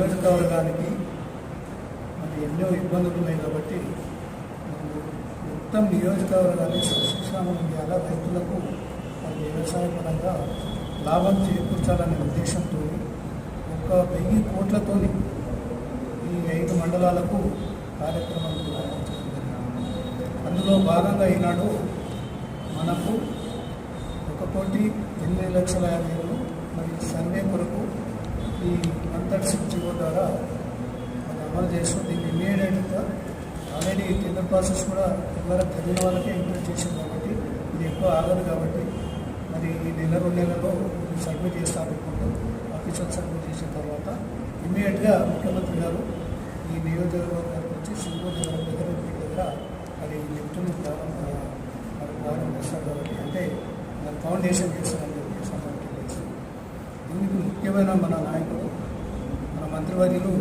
నియోజకవర్గానికి మరి ఎన్నో ఇబ్బందులు ఉన్నాయి కాబట్టి మొత్తం నియోజకవర్గాన్ని సుశిక్షామం చేయాలా? రైతులకు మరి వ్యవసాయపరంగా లాభం చేకూర్చాలనే ఉద్దేశంతో ఒక వెయ్యి కోట్లతో ఈ ఐదు మండలాలకు కార్యక్రమం అందులో భాగంగా ఈనాడు మనకు ఒక కోటి ఎనిమిది లక్షల యాభై మరి సర్వే కొరకు ఈ మంతర్షిప్ జీవో ద్వారా అది అమలు చేస్తూ దీన్ని ఇమీడియట్గా ఆల్రెడీ టెండర్ ప్రాసెస్ కూడా ఎవరికి తెలియని వాళ్ళకే ఇంక్లూడ్ చేసింది కాబట్టి ఇది ఎక్కువ ఆగదు కాబట్టి మరి ఈ నెల రెండు నెలలో సబ్మిట్ చేస్తారనుకుంటూ ఆఫీసర్ సబ్మిట్ చేసిన తర్వాత ఇమీడియట్గా ముఖ్యమంత్రి గారు ఈ నియోజకవర్గానికి వచ్చి సింగూరు దగ్గర దగ్గర దగ్గర అది లిఫ్ట్ని ప్రారంభ ప్రారంభిస్తారు కాబట్టి అంటే దాని ఫౌండేషన్ చేస్తారని దీనికి ముఖ్యమైన మన నాయకుడు మన మంత్రివర్యులు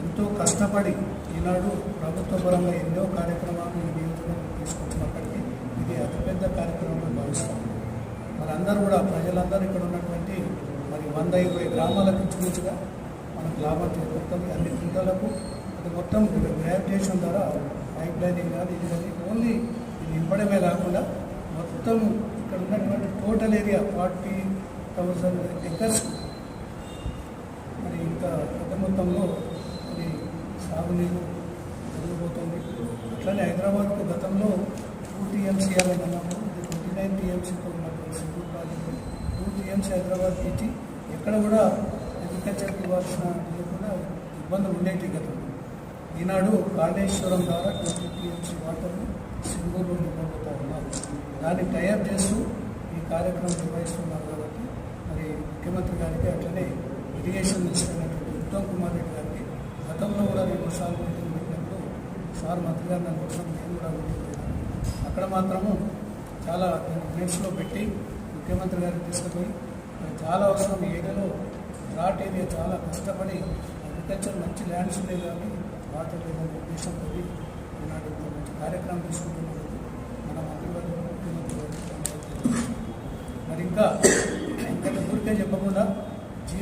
ఎంతో కష్టపడి ఈనాడు ప్రభుత్వ పరంగా ఎన్నో కార్యక్రమాలు ఈ నియోజకవర్గం తీసుకొచ్చినప్పటికీ ఇది అతిపెద్ద కార్యక్రమంగా భావిస్తాం మనందరూ కూడా ప్రజలందరూ ఇక్కడ ఉన్నటువంటి మరి వంద ఇరవై గ్రామాలకు ఇంచుమించుగా మనకు లాభం చేకూరుతుంది అన్ని జిల్లాలకు అది మొత్తం గ్రావిటేషన్ ద్వారా పైప్ లైనింగ్ కానీ ఇది కానీ ఓన్లీ ఇది నింపడమే కాకుండా మొత్తం ఇక్కడ ఉన్నటువంటి total area forty thousand acres. మరి ఇంత పెద్ద మొత్తంలో మరి సాగునీరు జరగబోతోంది. అట్లనే హైదరాబాద్కు గతంలో టూ టీఎంసీఆర్ అని అన్నప్పుడు ట్వంటీ నైన్ టీఎంసీతో ఉన్నటువంటి సింగూర్ ప్రాజెక్టు. టూ టీఎంసీ హైదరాబాద్కి ఇచ్చి ఎక్కడ కూడా అగ్రికల్చర్కి ఇవ్వాల్సిన లేకుండా ఇబ్బందులు ఉండేవి గతంలో. ఈనాడు కాళేశ్వరం ద్వారా ట్వంటీ టీఎంసీ వాటర్ను సింగూరులో నింపబోతా ఉన్నారు. దాన్ని తయారు చేస్తూ ఈ కార్యక్రమం నిర్వహిస్తున్నారు కాబట్టి మరి ముఖ్యమంత్రి గారికి అట్లనే ఇరిగేషన్ మినిస్టర్ అయినటువంటి ఉత్తమ్ కుమార్ రెడ్డి గారికి గతంలో కూడా నేను సార్లు పెట్టినప్పుడు సార్ మంత్రి గారు నన్ను కోసం నేను కూడా అక్కడ మాత్రము చాలా నేను మినిట్స్లో పెట్టి ముఖ్యమంత్రి గారికి తీసుకుపోయి చాలా అవసరం ఏరియాలో రాట్ ఏరియా చాలా కష్టపడి అగ్రికల్చర్ మంచి ల్యాండ్స్ ఉన్నాయి కానీ వాటర్ లేదని ఉద్దేశంతో ఈనాడు మంచి కార్యక్రమం తీసుకుంటున్నందుకు మన మంత్రివర్గం ముఖ్యమంత్రి గారికి మరి ఇంకా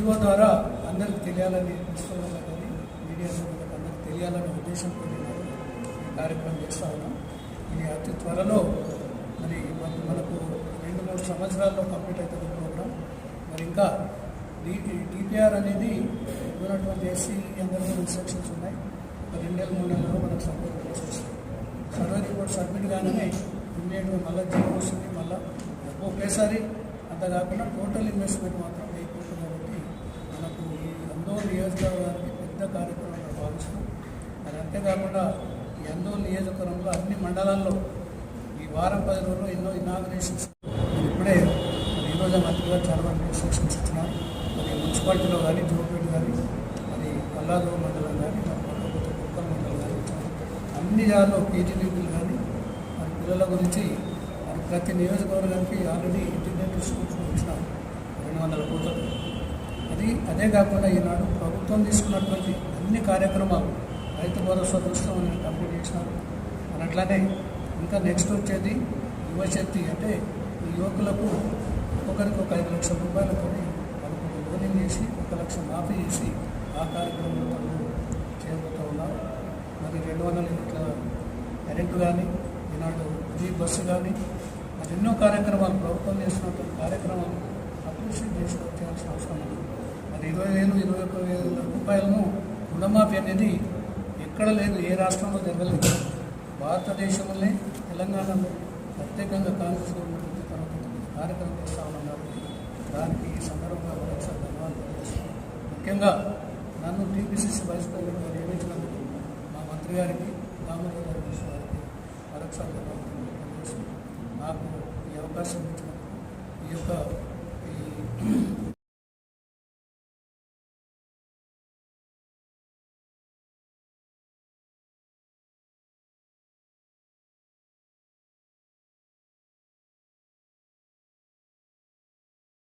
జీవో ద్వారా అందరికి తెలియాలని పుస్తకాలు కానీ మీడియా అందరికి తెలియాలనే ఉద్దేశంతో కార్యక్రమం చేస్తా ఉన్నాం ఇది అతి త్వరలో మరి మనకు రెండు మూడు సంవత్సరాల్లో కంప్లీట్ అవుతుంది ప్రోగ్రామ్ మరి ఇంకా డిపిఆర్ అనేది ఉన్నటువంటి ఎస్సీ అందరికీ ఇన్స్ట్రక్షన్స్ ఉన్నాయి. రెండు నెలలు మూడు నెలల్లో మనకు submit process survey report submit కాగానే ఇమ్మీడియట్గా మళ్ళీ జీవో వస్తుంది. మళ్ళీ ఒకేసారి అంత కాకుండా టోటల్ ఇన్వెస్ట్మెంట్ మాత్రం వెయ్యి కోట్లు కాబట్టి మనకు ఈ అందోళన నియోజకవర్గానికి పెద్ద కార్యక్రమంగా భావిస్తూ అంతేకాకుండా ఈ నియోజకవర్గంలో అన్ని మండలాల్లో ఈ వారం పది రోజుల్లో ఎన్నో ఇనాగ్రేషన్స్ ఇప్పుడే ఈరోజు మంత్రిగా చాలా మంది ఇన్స్ట్రక్షన్స్ ఇచ్చినారు మరి మున్సిపాలిటీలో కానీ జోపేట కానీ అది పల్లాదూరు మండలం కానీ మరి మండలం కానీ అన్ని జాగాల్లో పీజీడీపీలు కానీ మరి పిల్లల గురించి మరి ప్రతి నియోజకవర్గానికి ఆల్రెడీ ఇంటర్నెట్ స్కూల్స్ ఇచ్చినారు. రెండు వందల కోట్లతో. అది అదే కాకుండా ఈనాడు ప్రభుత్వం తీసుకున్నటువంటి అన్ని కార్యక్రమాలు రైతు భరోసా దృష్టిలో నేను కంప్లీట్ చేసినారు మరి అట్లానే ఇంకా నెక్స్ట్ వచ్చేది యువశక్తి అంటే ఈ యువకులకు ఒకరికి ఒక ఐదు లక్షల రూపాయలతో వాళ్ళకు లోనింగ్ చేసి ఒక లక్ష మాఫీ చేసి ఆ కార్యక్రమంలో వాళ్ళు చేయబోతూ ఉన్నారు. మరి రెండు వందల యూనిట్ల కరెంటు కానీ ఈనాడు ఫ్రీ బస్సు కానీ మరి ఎన్నో కార్యక్రమాలు ప్రభుత్వం చేసినటువంటి కార్యక్రమాలు అప్రిషియేట్ చేసి చేయాల్సిన అవసరం ఉంది. మరి ఇరవై వేలు ఇరవై ఒక్క వేల రూపాయలను రుణమాఫీ అనేది ఎక్కడ లేదు ఏ రాష్ట్రంలో జరగలేదు. భారతదేశంలోనే తెలంగాణలో ప్రత్యేకంగా కాంగ్రెస్ గవర్నమెంట్ తర్వాత కార్యక్రమం చేస్తా ఉన్నారు దానికి ఈ సందర్భంగా మరొకసారి ధన్యవాదాలు ముఖ్యంగా నన్ను టీపీసీసీ వైస్ ప్రెసిడెంట్గా నియమించినందుకు మా మంత్రి గారికి దామోదర్ గారి గారికి మరొకసారి ధన్యవాదాలు నాకు ఈ అవకాశం ఇచ్చినందుకు ఈ యొక్క ఈ